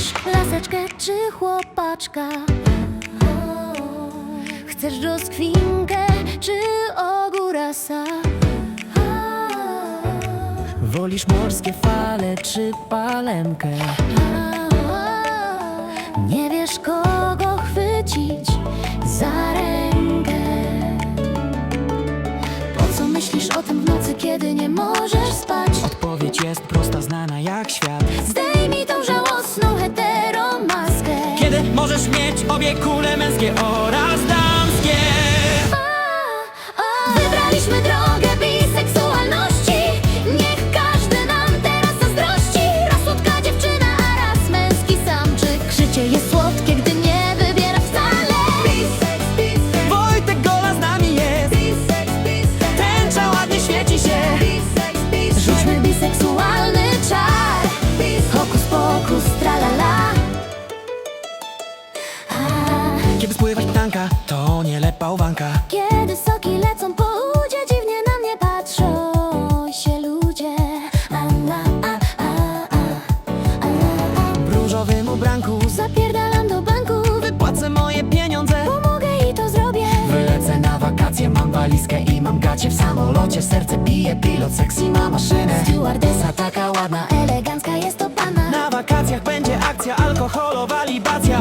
dziewczyneczkę czy chłopaczka? Chcesz rozkwinkę czy ogórasa? Wolisz morskie fale czy palemkę? Nie wiesz kogo chwycić za rękę Po co myślisz o tym w nocy, kiedy nie możesz spać? Odpowiedź jest prosta, znana jak świat żałosną możesz mieć obie kule męskie oraz damskie. Wybraliśmy drogę To nie lepałwanka Kiedy soki lecą po udzie Dziwnie na mnie patrzą się ludzie. A, a, a, a, a, a, a. W różowym ubranku Zapierdalam do banku. Wypłacę moje pieniądze. Pomogę i to zrobię. Wylecę na wakacje, mam walizkę i mam gacie w samolocie. Serce bije, pilot sexy ma maszynę. Stewardesa taka ładna, elegancka jest to pana. Na wakacjach będzie akcja alkoholowa libacja